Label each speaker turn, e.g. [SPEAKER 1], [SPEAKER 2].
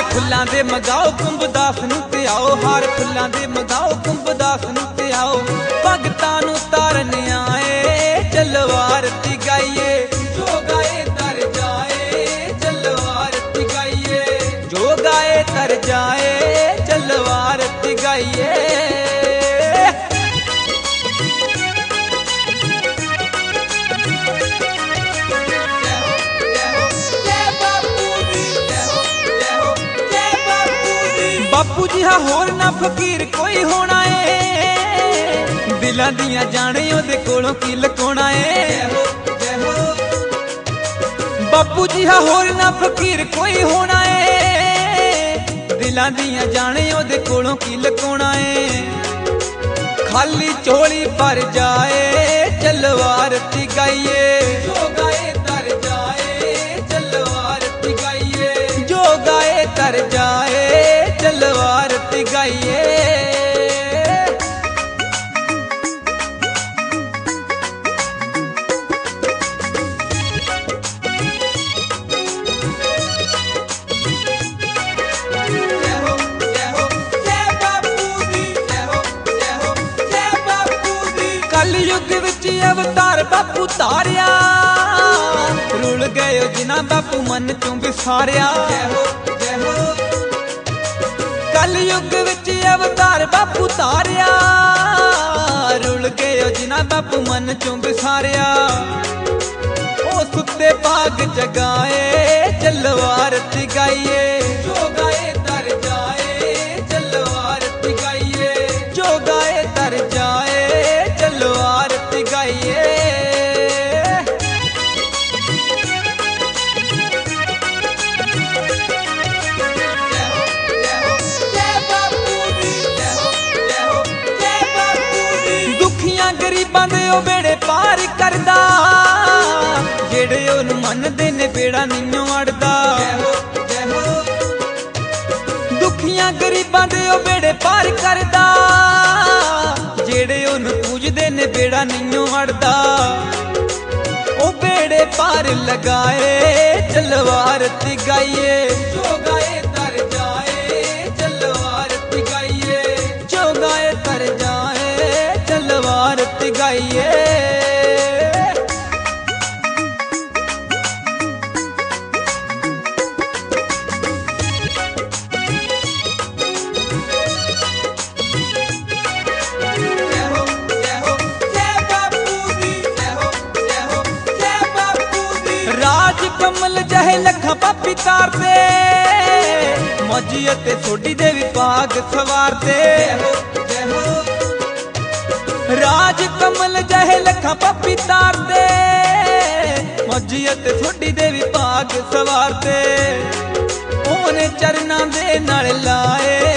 [SPEAKER 1] ਫੁੱਲਾਂ ਦੇ ਮਗਾਓ ਕੁੰਭਦਾਸ ਨੂੰ ਤੇ ਆਓ ਹਾਰ ਫੁੱਲਾਂ ਦੇ ਮਗਾਓ ਕੁੰਭਦਾਸ ਨੂੰ ਤੇ ਆਓ ਬਾਪੂ ਜੀ ਹਾਂ ਹੋਰ ਨਾ ਫਕੀਰ ਕੋਈ ਹੋਣਾ ਏ। ਦਿਲਾਂ ਦੀਆਂ ਜਾਣੇ ਉਹਦੇ ਕੋਲੋਂ ਕੀ ਲਕੋਣਾ ਏ। ਬਾਪੂ ਜੀ ਹਾਂ ਹੋਰ ਨਾ ਫਕੀਰ ਕੋਈ ਹੋਣਾ ਏ। ਦਿਲਾਂ ਦੀਆਂ ਜਾਣੇ ਉਹਦੇ ਕੋਲੋਂ ਕੀ ਲਕੋਣਾ ਏ। ਖਾਲੀ ਚੋਲੀ ਭਰ ਜਾਏ ਚੱਲੋ ਆਰਤੀ ਗਾਈਏ। ਜੋ ਕਲਯੁੱਗ ਅਵਤਾਰ ਬਾਪੂ ਤਾਰਿਆ। ਰੁਲ ਗਏ ਜਿਨ੍ਹਾਂ ਬਾਪੂ ਮਨ ਚੋਂ ਵਿਸਾਰਿਆ। ਕਲਯੁੱਗ ਵਿੱਚ ਅਵਤਾਰ ਬਾਪੂ ਤਾਰਿਆ। ਰੁਲ ਗਏ ਜਿਨ੍ਹਾਂ ਬਾਪੂ ਮਨ ਚੋਂ ਵਿਸਾਰਿਆ। ਉਹ ਸੁੱਤੇ ਭਾਗ ਜਗਾਏ ਚੱਲੋ ਆਰਤੀ ਉਹ ਬੇੜੇ ਪਾਰ ਕਰਦਾ? ਜਿਹੜੇ ਉਹਨੂੰ ਮੰਨਦੇ ਨੇ ਬੇੜਾ ਨਿੰਨੋਂ ਅੜਦਾ। ਦੁਖੀਆਂ ਗਰੀਬਾਂ ਦੇ ਉਹ ਬੇੜੇ ਪਾਰ ਕਰਦਾ। ਜਿਹੜੇ ਉਹਨੂੰ ਪੂਜਦੇ ਨੇ ਬੇੜਾ ਨਿੰਨੋਂ ਅੜਦਾ। ਉਹ ਬੇੜੇ ਪਾਰ ਲਗਾਏ ਚਲਵਾਰਤੀ ਗਾਈਏ। ਜੋ ਪਾਪੀ ਤਾਰਦੇ ਮੌਜੀ ਅਤੇ ਸੋਢੀ ਦੇ ਵਿਭਾਗ ਸਵਾਰਦੇ ਰਾਜ ਕਮਲ ਜਹੇ ਲੱਖਾਂ ਪਾਪੀ ਤਾਰਦੇ ਮੌਜੀ ਅਤੇ ਸੋਢੀ ਦੇ ਵੀ ਪਾਗ ਸਵਾਰਦੇ ਉਹਨੇ ਚਰਨਾਂ ਦੇ ਨਾਲ ਲਾਏ।